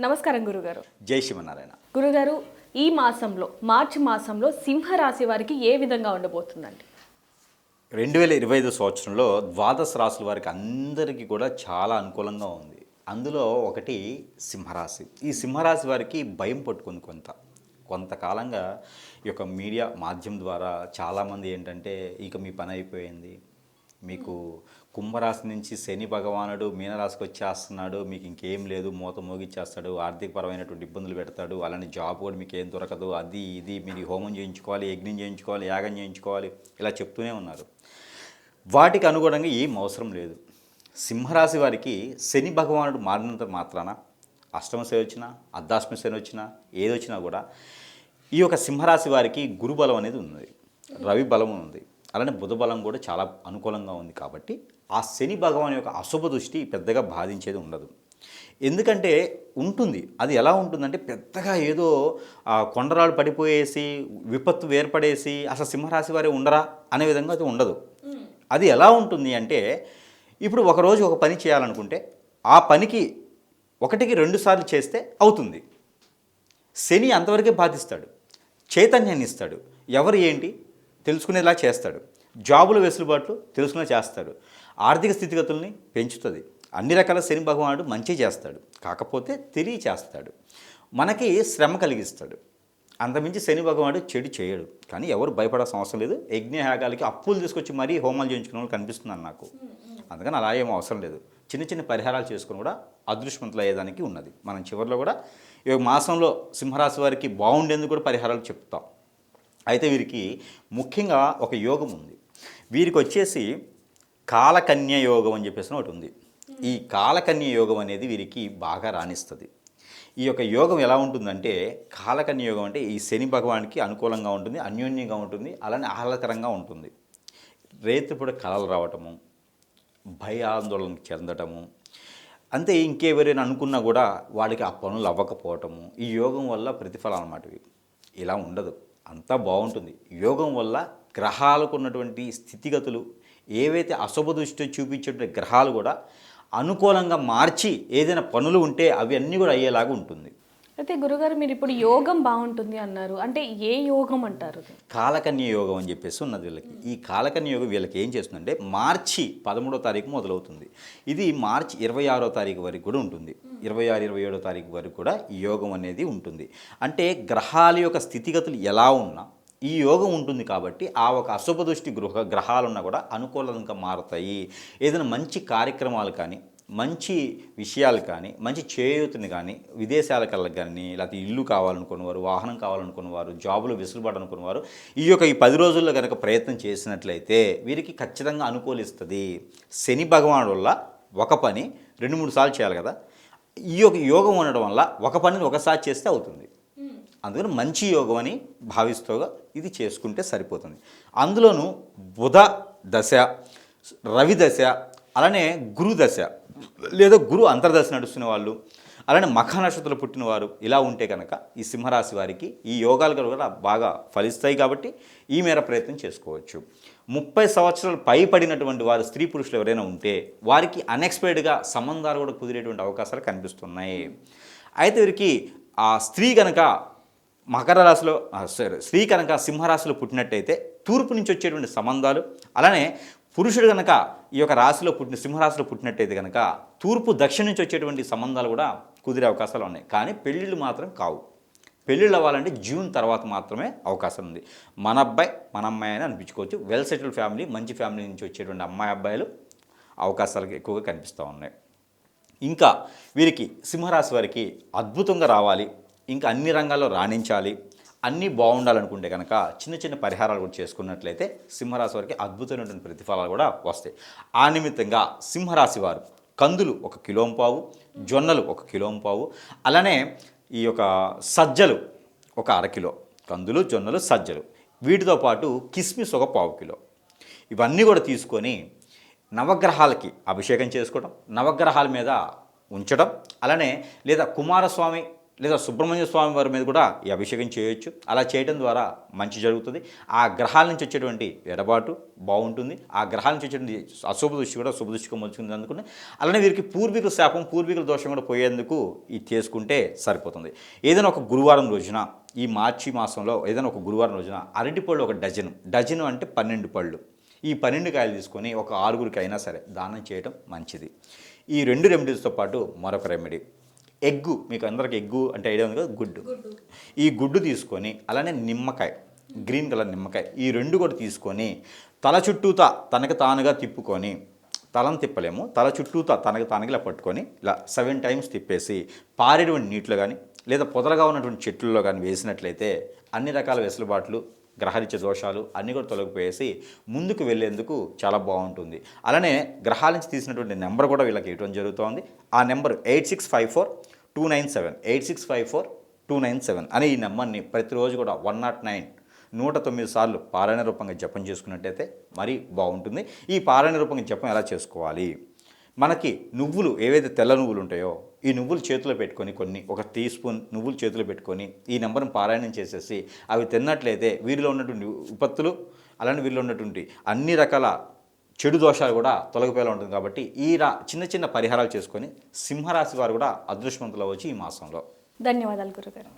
నమస్కారం గురుగారు. జై శివనారాయణ గురుగారు ఈ మాసంలో మార్చి మాసంలో సింహరాశి వారికి ఏ విధంగా ఉండబోతుందండి? రెండు వేల ఇరవై ఐదు సంవత్సరంలో ద్వాదశ రాశుల వారికి అందరికీ కూడా చాలా అనుకూలంగా ఉంది. అందులో ఒకటి సింహరాశి. ఈ సింహరాశి వారికి భయం పట్టుకుంది కొంత. కొంతకాలంగా ఈ యొక్క మీడియా మాధ్యమం ద్వారా చాలామంది ఏంటంటే ఇక మీ పని అయిపోయింది. మీకు కుంభరాశి నుంచి శని భగవానుడు మీనరాశికి వచ్చేస్తున్నాడు మీకు ఇంకేం లేదు మూత మోగిచ్చేస్తాడు ఆర్థికపరమైనటువంటి ఇబ్బందులు పెడతాడు అలానే జాబ్ కూడా మీకు ఏం దొరకదు అది ఇది మీరు హోమం చేయించుకోవాలి యజ్ఞం చేయించుకోవాలి యాగం చేయించుకోవాలి ఇలా చెప్తూనే ఉన్నారు. వాటికి అనుగుణంగా ఏం అవసరం లేదు. సింహరాశి వారికి శని భగవానుడు మారినంత మాత్రాన అష్టమ శని వచ్చినా అర్ధాష్టమ శని వచ్చినా ఏది వచ్చినా కూడా ఈ యొక్క సింహరాశి వారికి గురుబలం అనేది ఉంది రవి బలం ఉంది. అలానే బుధ బలం కూడా చాలా అనుకూలంగా ఉంది కాబట్టి ఆ శని భగవాన్ యొక్క అశుభ దృష్టి పెద్దగా బాధించేది ఉండదు. ఎందుకంటే ఉంటుంది. అది ఎలా ఉంటుందంటే పెద్దగా ఏదో ఆ, కొండరాళ్ళు పడిపోయేసి విపత్తు ఏర్పడేసి అసలు సింహరాశి వారే ఉండరా అనే విధంగా అది ఉండదు. అది ఎలా ఉంటుంది అంటే ఇప్పుడు ఒకరోజు ఒక పని చేయాలనుకుంటే ఆ పనికి ఒకటికి రెండు సార్లు చేస్తే అవుతుంది. శని అంతవరకే బాధిస్తాడు. చైతన్యాన్ని ఇస్తాడు. ఎవరు ఏంటి? తెలుసుకునేలా చేస్తాడు. జాబుల వెసులుబాట్లు తెలుసుకునే చేస్తాడు. ఆర్థిక స్థితిగతుల్ని పెంచుతుంది. అన్ని రకాల శని భగవానుడు మంచి చేస్తాడు. కాకపోతే తెలియచేస్తాడు మనకి శ్రమ కలిగిస్తాడు. అంతమించి శని భగవానుడు చెడు చేయడు. కానీ ఎవరు భయపడాల్సిన అవసరం లేదు. యజ్ఞయాగాలకి అప్పులు తీసుకొచ్చి మరీ హోమాలు చేయించుకునే వాళ్ళు కనిపిస్తున్నాను నాకు. అందుకని అలా ఏం అవసరం లేదు. చిన్న చిన్న పరిహారాలు చేసుకుని కూడా అదృష్టవంతులు అయ్యేదానికి ఉన్నది. మనం చివరిలో కూడా ఈ మాసంలో సింహరాశి వారికి బాగుండేందుకు కూడా పరిహారాలు చెప్తాం. అయితే వీరికి ముఖ్యంగా ఒక యోగం ఉంది. వీరికి వచ్చేసి కాలకన్య యోగం అని చెప్పేసి ఒకటి ఉంది. ఈ కాలకన్య యోగం అనేది వీరికి బాగా రాణిస్తుంది. ఈ యొక్క యోగం ఎలా ఉంటుందంటే కాలకన్య యోగం అంటే ఈ శని భగవానికి అనుకూలంగా ఉంటుంది అన్యోన్యంగా ఉంటుంది అలానే ఆహ్లాదకరంగా ఉంటుంది. రేత్రిపూట కలలు రావటము భయ ఆందోళన చెందటము అంతే ఇంకెవరైనా అనుకున్నా కూడా వాడికి ఆ పనులు అవ్వకపోవటము ఈ యోగం వల్ల ప్రతిఫలం అన్నమాట ఇలా ఉండదు. అంతా బాగుంటుంది. యోగం వల్ల గ్రహాలకు ఉన్నటువంటి స్థితిగతులు ఏవైతే అశుభ దృష్టి చూపించేటువంటి గ్రహాలు కూడా అనుకూలంగా మార్చి ఏదైనా పనులు ఉంటే అవి అన్నీ కూడా అయ్యేలాగా ఉంటుంది. అయితే గురుగారు మీరు ఇప్పుడు యోగం బాగుంటుంది అన్నారు. అంటే ఏ యోగం అంటారు కాలకన్య యోగం అని చెప్పేసి ఉన్నది వీళ్ళకి. ఈ కాలకన్య యోగం వీళ్ళకి ఏం చేస్తుందంటే మార్చి పదమూడో తారీఖు మొదలవుతుంది. ఇది మార్చి ఇరవై ఆరో తారీఖు వరకు కూడా ఉంటుంది. ఇరవై ఆరు ఇరవై ఏడో తారీఖు వరకు కూడా ఈ యోగం అనేది ఉంటుంది. అంటే గ్రహాల యొక్క స్థితిగతులు ఎలా ఉన్నా ఈ యోగం ఉంటుంది కాబట్టి ఆ ఒక అశుభ దృష్టి గృహ గ్రహాలున్నా కూడా అనుకూలంగా మారుతాయి. ఏదైనా మంచి కార్యక్రమాలు కానీ మంచి విషయాలు కానీ మంచి చేయూతని కానీ విదేశాలకు వెళ్ళక కానీ లేకపోతే ఇల్లు కావాలనుకున్నవారు వాహనం కావాలనుకున్నవారు జాబులు వెసులుబాటు అనుకున్నవారు ఈ యొక్క ఈ పది రోజుల్లో కనుక ప్రయత్నం చేసినట్లయితే వీరికి ఖచ్చితంగా అనుకూలిస్తుంది. శని భగవానుడు వల్ల ఒక పని రెండు మూడు సార్లు చేయాలి కదా. ఈ యొక్క యోగం ఉండడం వల్ల ఒక పనిని ఒకసారి చేస్తే అవుతుంది. అందుకని మంచి యోగం అని భావిస్తూగా ఇది చేసుకుంటే సరిపోతుంది. అందులోనూ బుధ దశ రవి దశ అలానే గురు దశ. లేదా గురు అంతర్దశ నడుస్తున్న వాళ్ళు అలానే మఖ నక్షత్రంలో పుట్టినవారు ఇలా ఉంటే కనుక ఈ సింహరాశి వారికి ఈ యోగాలు కూడా బాగా ఫలిస్తాయి కాబట్టి ఈ మేర ప్రయత్నం చేసుకోవచ్చు. ముప్పై సంవత్సరాలు పైపడినటువంటి వారు స్త్రీ పురుషులు ఎవరైనా ఉంటే వారికి అన్ఎక్స్పెక్టెడ్గా సంబంధాలు కూడా కుదిరేటువంటి అవకాశాలు కనిపిస్తున్నాయి. అయితే వీరికి ఆ స్త్రీ కనుక మకర రాశిలో సారీ స్త్రీ కనుక సింహరాశిలో పుట్టినట్టయితే తూర్పు నుంచి వచ్చేటువంటి సంబంధాలు అలానే పురుషుడు కనుక ఈ యొక్క రాశిలో పుట్టిన సింహరాశిలో పుట్టినట్టయితే కనుక తూర్పు దక్షిణ నుంచి వచ్చేటువంటి సంబంధాలు కూడా కుదిరే అవకాశాలు ఉన్నాయి. కానీ పెళ్ళిళ్ళు మాత్రం కావు. పెళ్ళిళ్ళు అవ్వాలంటే జూన్ తర్వాత మాత్రమే అవకాశం ఉంది. మన అబ్బాయి మన అమ్మాయి అని అనిపించుకోవచ్చు. వెల్ సెటిల్డ్ ఫ్యామిలీ మంచి ఫ్యామిలీ నుంచి వచ్చేటువంటి అమ్మాయి అబ్బాయిలు అవకాశాలు ఎక్కువగా కనిపిస్తూ ఉన్నాయి. ఇంకా వీరికి సింహరాశి వారికి అద్భుతంగా రావాలి. ఇంకా అన్ని రంగాల్లో రాణించాలి. అన్నీ బాగుండాలనుకుంటే కనుక చిన్న చిన్న పరిహారాలు కూడా చేసుకున్నట్లయితే సింహరాశి వారికి అద్భుతమైనటువంటి ప్రతిఫలాలు కూడా వస్తాయి. ఆ నిమిత్తంగా సింహరాశి వారు కందులు ఒక కిలోం పావు జొన్నలు ఒక కిలోం పావు అలానే ఈ యొక్క సజ్జలు ఒక అరకిలో కందులు జొన్నలు సజ్జలు. వీటితో పాటు కిస్మిస్ ఒక పావు కిలో. ఇవన్నీ కూడా తీసుకొని నవగ్రహాలకి అభిషేకం చేసుకోవడం నవగ్రహాల మీద ఉంచడం అలానే లేదా కుమారస్వామి లేదా సుబ్రహ్మణ్య స్వామి వారి మీద కూడా ఈ అభిషేకం చేయొచ్చు. అలా చేయడం ద్వారా మంచి జరుగుతుంది. ఆ గ్రహాల నుంచి వచ్చేటువంటి ఎడబాటు బాగుంటుంది. ఆ గ్రహాల నుంచి వచ్చేటువంటి అశుభ దృష్టి కూడా శుభ దృష్టిగా మంచుకుంది అందుకుని అలానే వీరికి పూర్వీకుల శాపం పూర్వీకుల దోషం కూడా పోయేందుకు ఇది చేసుకుంటే సరిపోతుంది. ఏదైనా ఒక గురువారం రోజున ఈ మార్చి మాసంలో ఏదైనా ఒక గురువారం రోజున అరటి పళ్ళు ఒక డజను. డజను అంటే పన్నెండు పళ్ళు. ఈ పన్నెండు కాయలు తీసుకొని ఒక ఆరుగురికి అయినా సరే దానం చేయడం మంచిది. ఈ రెండు రెమెడీస్తో పాటు మరొక రెమెడీ. ఎగ్గు మీకు అందరికి ఎగ్గు అంటే ఐడియా ఉంది కదా గుడ్డు. ఈ గుడ్డు తీసుకొని అలానే నిమ్మకాయ గ్రీన్ కలర్ నిమ్మకాయ ఈ రెండు కూడా తీసుకొని తల చుట్టూతా తనకు తానుగా తిప్పుకొని తలను తిప్పలేము తల చుట్టూతా తనకు తానుగా ఇలా పట్టుకొని ఇలా సెవెన్ టైమ్స్ తిప్పేసి పారేటువంటి నీటిలో కానీ లేదా పొదరగా ఉన్నటువంటి చెట్లలో కానీ వేసినట్లయితే అన్ని రకాల వెసులుబాట్లు గ్రహరీత్య దోషాలు అన్నీ కూడా తొలగిపోయేసి ముందుకు వెళ్ళేందుకు చాలా బాగుంటుంది. అలానే గ్రహాల నుంచి తీసినటువంటి నెంబర్ కూడా వీళ్ళకి ఇవ్వడం జరుగుతోంది. ఆ number eight six five four two nine seven eight six five four two nine seven అనే ఈ నెంబర్ని ప్రతిరోజు కూడా వన్ నాట్ నైన్ నూట తొమ్మిది సార్లు పారాయణ రూపంగా జపం చేసుకున్నట్టయితే మరీ బాగుంటుంది. ఈ పారాయణ రూపంగా జపం ఎలా చేసుకోవాలి? మనకి నువ్వులు ఏవైతే తెల్ల నువ్వులు ఉంటాయో ఈ నువ్వులు చేతిలో పెట్టుకొని కొన్ని ఒక టీ స్పూన్ నువ్వులు చేతిలో పెట్టుకొని ఈ నెంబర్ని పారాయణం చేసేసి అవి తిన్నట్లయితే వీరిలో ఉన్నటువంటి విపత్తులు అలానే వీరిలో ఉన్నటువంటి అన్ని రకాల చెడు దోషాలు కూడా తొలగిపోయేలా ఉంటుంది. కాబట్టి ఈ రా చిన్న చిన్న పరిహారాలు చేసుకొని సింహరాశి వారు కూడా అదృష్టవంతులు అవ్వచ్చు ఈ మాసంలో. ధన్యవాదాలు గురుగారు.